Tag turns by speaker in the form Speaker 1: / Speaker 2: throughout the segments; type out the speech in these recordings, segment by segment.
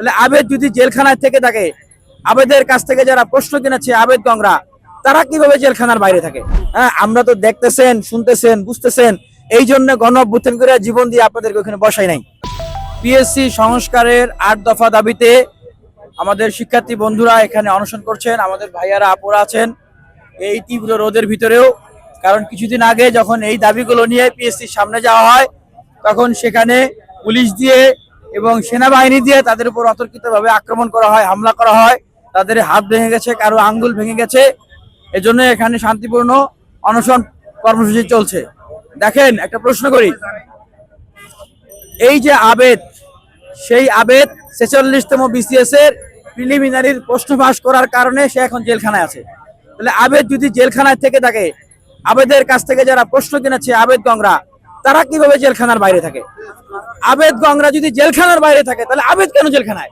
Speaker 1: তাহলে আবেদ যদি জেলখানায় থেকে থাকে, আবেদের কাছ থেকে যারা প্রশ্ন কিনেছে আবেদ গংরা তারা কীভাবে জেলখানার বাইরে থাকে? হ্যাঁ আমরা তো দেখতেছেন, শুনতেছেন, বুঝতেছেন। এই জন্য গণ করে জীবন দিয়ে আপনাদেরকে ওখানে বসাই নাই। পিএসসি সংস্কারের আট দফা দাবিতে আমাদের শিক্ষার্থী বন্ধুরা এখানে অনশন করছেন, আমাদের ভাইয়ারা, আপুরা আছেন। এই তীব্র রোদের ভিতরেও, কারণ কিছুদিন আগে যখন এই দাবিগুলো নিয়ে পিএসসির সামনে যাওয়া হয়, তখন সেখানে পুলিশ দিয়ে এবং সেনাবাহিনী দিয়ে তাদের উপর অতর্কিতভাবে আক্রমণ করা হয়, হামলা করা হয়। তাদের হাত ভেঙে গেছে, কারও আঙ্গুল ভেঙে গেছে। এজন্য এখানে শান্তিপূর্ণ অনশন কর্মসূচি চলছে। দেখেন, একটা প্রশ্ন করি। এই যে আবেদ, সেই আবেদ ছেচল্লিশতম বিসিএস এর প্রিলিমিনারির প্রশ্ন ফাঁস করার কারণে সে এখন জেলখানায় আছে। তাহলে আবেদ যদি জেলখানায় থেকে থাকে, আবেদের কাছ থেকে যারা প্রশ্ন কিনেছে আবেদ গংরা তারা কীভাবে জেলখানার বাইরে থাকে? আবেদ গংরা যদি জেলখানার বাইরে থাকে, তাহলে আবেদ কেন জেলখানায়?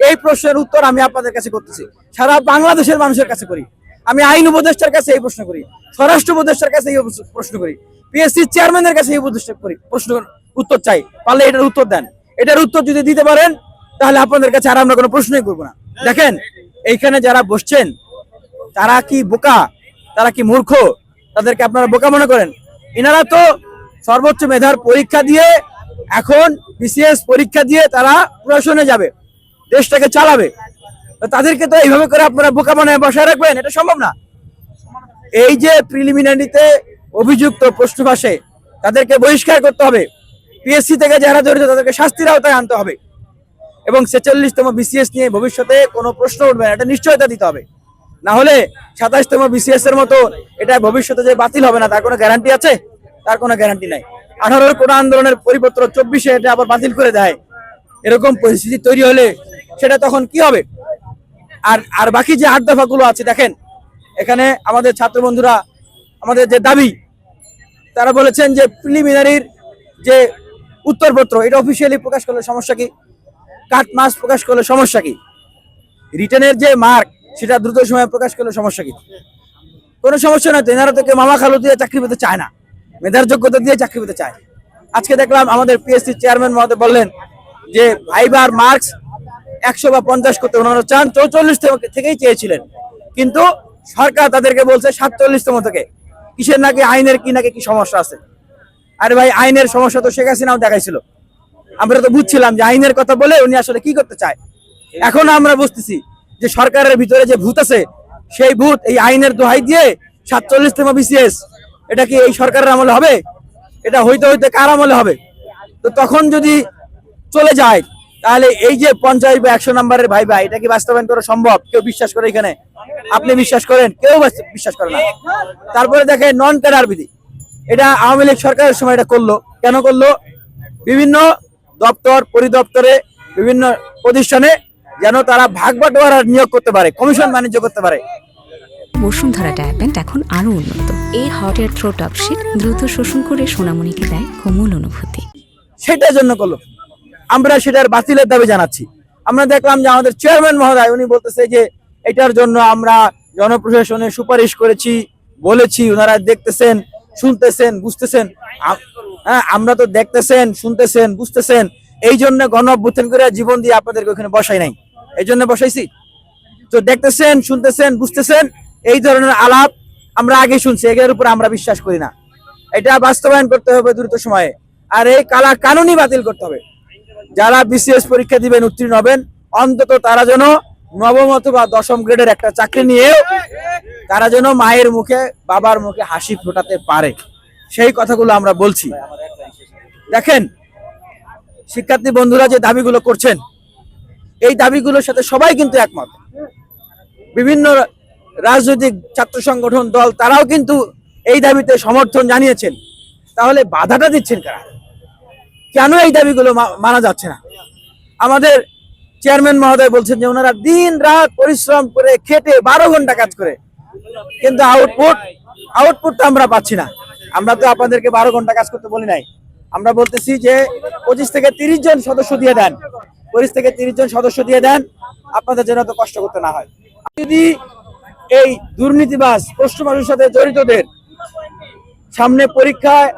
Speaker 1: এই প্রশ্নের উত্তর আমি আপনাদের কাছে করতেছি। সারা বাংলাদেশের মানুষের কাছে করি। আমি আইন উপদেষ্টার কাছে এই প্রশ্ন করি। স্বরাষ্ট্র উপদেষ্টার কাছে এই প্রশ্ন করি। পিএসসি চেয়ারম্যানের কাছে এই উপদেষ্টা করি। প্রশ্ন উত্তর চাই। পারলে এটার উত্তর দেন। এটার উত্তর যদি দিতে পারেন, তাহলে আপনাদের কাছে আর আমরা কোনো প্রশ্নই করব না। দেখেন, এইখানে যারা বসছেন, তারা কি বোকা? তারা কি মূর্খ? তাদেরকে আপনারা বোকা মনে করেন? এনারা তো সর্বোচ্চ মেধার পরীক্ষা দিয়ে এখন বিসিএস পরীক্ষা দিয়ে তারা প্রশাসনে যাবে, দেশটাকে চালাবে। তাদেরকে তো এইভাবে করে আপনারা বোকা বানায় বসায় রাখবেন, এটা সম্ভব না। এই যে প্রিলিমিনারিতে অভিযুক্ত প্রশ্ন ভাষে তাদেরকে বহিষ্কার করতে হবে পিএসসি থেকে যারা জড়িত তাদেরকে শাস্তির আওতায় আনতে হবে এবং ছেচল্লিশতম বিসিএস নিয়ে ভবিষ্যতে কোনো প্রশ্ন উঠবে না, এটা নিশ্চয়তা দিতে হবে। না হলে সাতাশতম বিসিএস এর মতো এটা ভবিষ্যতে যে বাতিল হবে না, তার কোনো গ্যারান্টি আছে? তার কোনো গ্যারান্টি নাই। আঠারোর কোনো আন্দোলনের পরিপত্র চব্বিশে এটা আবার বাতিল করে দেয়। এরকম পরিস্থিতি তৈরি হলে সেটা তখন কি হবে? আর আর বাকি যে আট দফাগুলো আছে, দেখেন, এখানে আমাদের ছাত্র বন্ধুরা, আমাদের যে দাবি, তারা বলেছেন যে প্রিলিমিনারির যে উত্তরপত্র, এটা অফিসিয়ালি প্রকাশ করলে সমস্যা কি? কাট মাস প্রকাশ করলে সমস্যা কি? রিটার্নের যে মার্ক সেটা দ্রুত সময়ে প্রকাশ করলে সমস্যা কি? কোনো সমস্যা নয় তো, এনারা তো কেউ মামা খালু দিয়ে চাকরি পেতে চায় না। মেধার যোগ্যতা দিয়ে চাকরি পেতে চায়। আজকে দেখলাম আমাদের পিএসসি চেয়ারম্যান মহোদয় বললেন যে ভাইবার মার্কস একশো বা পঞ্চাশ করতে ওনারা চান, চৌচল্লিশ থেকেই চেয়েছিলেন। কিন্তু সরকার তাদেরকে বলছে সাতচল্লিশতম থেকে। কিসের নাকি আইনের কি নাকি কি সমস্যা আছে? আরে ভাই, আইনের সমস্যা তো শেখ হাসিনাও দেখাইছিল। আমরা তো বুঝছিলাম যে আইনের কথা বলে উনি আসলে কি করতে চায়। এখন আমরা বুঝতেছি যে সরকারের ভিতরে যে ভূত আছে, সেই ভূত এই আইনের দোহাই দিয়ে সাতচল্লিশতম বিসিএস এটা কি এই সরকারের আমলে হবে? এটা হইতে হইতে কার আমলে হবে? তো তখন যদি চলে যায়, তাহলে এই যে পঞ্চাশ বা একশো নম্বরের ভাই ভাই, এটা কি বাস্তবায়ন করা সম্ভব? কেউ বিশ্বাস করে এখানে? আপনি বিশ্বাস করেন? কেউ বিশ্বাস করে না। তারপরে দেখে নন ক্যাডার বিধি। এটা আওয়ামী লীগ সরকারের সময় এটা করল। কেন করল? বিভিন্ন দপ্তর, পরিদপ্তরে, বিভিন্ন প্রতিষ্ঠানে যেন তারা ভাগ বাটোয়ারা নিয়োগ করতে পারে, কমিশন বাণিজ্য করতে পারে।
Speaker 2: বসুন্ধরা ডায়াপেন্ট এখন আরও উন্নত। এই হট এয়ার থ্রো টপশিট দ্রুত শোষণ করে সোনামণিকে দেয় কোমল অনুভূতি।
Speaker 1: সেটার জন্য করল। আমরা সেটার বাতিলের দাবি জানাচ্ছি। আমরা দেখলাম যে আমাদের চেয়ারম্যান মহোদয়, উনি বলতেছে যে এটার জন্য আমরা জনপ্রশাসনে সুপারিশ করেছি, বলেছি ওনারা দেখতেছেন, শুনতেছেন, বুঝতেছেন। হ্যাঁ আমরা তো দেখতেছেন, শুনতেছেন, বুঝতেছেন। এই জন্য গণ অভ্যুত্থান করে জীবন দিয়ে আপনাদেরকে ওখানে বসাই নাই। এই জন্য বসাইছি। তো দেখতেছেন, শুনতেছেন, বুঝতেছেন এই ধরনের আলাপ আমরা আগে শুনছি, এগুলোর উপর আমরা বিশ্বাস করি না। এটা বাস্তবায়ন করতে হবে দ্রুত সময়ে। আর এই কালা কানুনই বাতিল করতে হবে। যারা বিসিএস পরীক্ষা দিবেন, উত্তীর্ণ হবেন, অন্তত তারা যেন নবম অথবা দশম গ্রেডের একটা চাকরি নিয়েও তারা যেন মায়ের মুখে, বাবার মুখে হাসি ফোটাতে পারে। সেই কথাগুলো আমরা বলছি। দেখেন, শিক্ষার্থী বন্ধুরা যে দাবিগুলো করছেন, এই দাবিগুলোর সাথে সবাই কিন্তু একমত। বিভিন্ন রাজনৈতিক ছাত্র সংগঠন দল, তারাও কিন্তু এই দাবিতে সমর্থন জানিয়েছেন। তাহলে বাধাটা দিচ্ছেন কারা? কেন এই দাবিগুলো মানা যাচ্ছে না? আমাদের চেয়ারম্যান মহোদয় বলছেন যে ওনারা দিন রাত পরিশ্রম করে খেটে বারো ঘণ্টা কাজ করে। কিন্তু আউটপুট আউটপুটটা আমরা পাচ্ছি না। আমরা তো আপনাদেরকে বারো ঘণ্টা কাজ করতে বলি নাই। আমরা বলতেছি যে পঁচিশ থেকে তিরিশ জন সদস্য দিয়ে দেন। পঁচিশ থেকে তিরিশ জন সদস্য দিয়ে দেন, আপনাদের জন্য তো কষ্ট করতে না হয়। যদি এই দুর্নীতিবাস প্রশ্ন মানুষের সাথে জড়িতদের সামনে পরীক্ষায়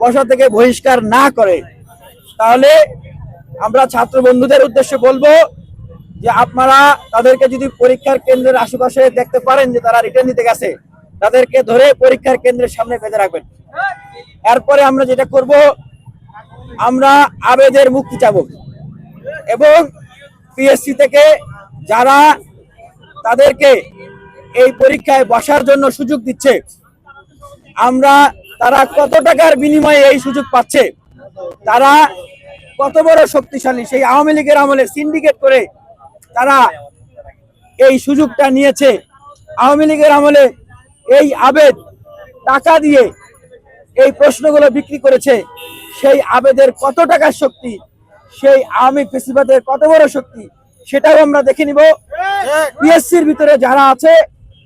Speaker 1: বসা থেকে বহিষ্কার না করে। তাহলে আমরা ছাত্র বন্ধুদের উদ্দেশ্যে বলব যে আপনারা তাদেরকে যদি পরীক্ষার কেন্দ্রের আশেপাশে দেখতে পারেন যে তারা রিটার্ন দিতে গেছে, তাদেরকে ধরে পরীক্ষার কেন্দ্রের সামনে বেঁধে রাখবেন। এরপরে আমরা যেটা করব, আমরা আবেদের মুক্তি চাব এবং পিএসসি থেকে যারা তাদেরকে এই পরীক্ষায় বসার জন্য সুযোগ দিচ্ছে। আমরা তারা কত টাকার বিনিময়ে এই সুযোগ পাচ্ছে? তারা কত বড় শক্তিশালী? সেই আওয়ামী লীগের আমলে সিন্ডিকেট করে তারা এই সুযোগটা নিয়েছে। আওয়ামী লীগের আমলে এই আবেদ টাকা দিয়ে এই প্রশ্নগুলো বিক্রি করেছে। সেই আবেদের কত টাকার শক্তি? সেই আওয়ামী ফেসিবাদের কত বড় শক্তি? সেটাও আমরা দেখে নিব। পিএসসির ভিতরে যারা আছে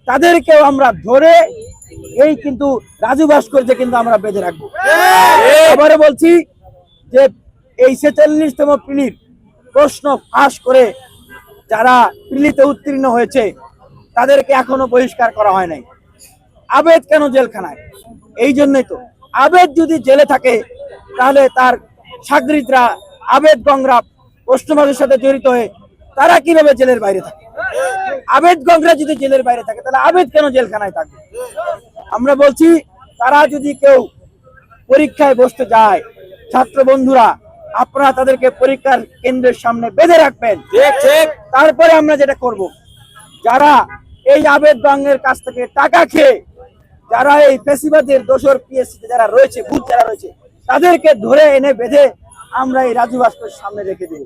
Speaker 1: তাদেরকেও আমরা ধরে এই কিন্তু রাজু ভাস্কর্যে কিন্তু আমরা বেঁধে রাখব। এবারে বলছি যে এই ছেচল্লিশতম পিলির প্রশ্ন ফাঁস করে যারা পিলিতে উত্তীর্ণ হয়েছে, তাদেরকে এখনও বহিষ্কার করা হয় নাই। আবেদ কেন জেলখানায়? এই জন্যই তো। আবেদ যদি জেলে থাকে, তাহলে তার সাগরিতরা আবেদ গংরা প্রশ্নবাদের সাথে জড়িত হয়ে তারা কীভাবে জেলের বাইরে থাকে? আবেদ গংরা যদি জেলের বাইরে থাকে তাহলে আবেদ কেন জেলখানায় থাকবে? আমরা বলছি তারা যদি কেউ পরীক্ষায় বসতে যায় ছাত্র বন্ধুরা আপনারা তাদেরকে পরীক্ষার কেন্দ্রের সামনে বেঁধে রাখবেন। তারপরে আমরা যেটা করব যারা এই আবেদ গঙ্গের কাছ থেকে টাকা খেয়ে যারা এই ফেসিবাদের দোষর পিএসসি যারা রয়েছে ভূত যারা রয়েছে তাদেরকে ধরে এনে বেঁধে আমরা এই রাজু ভাস্কর সামনে রেখে দেব।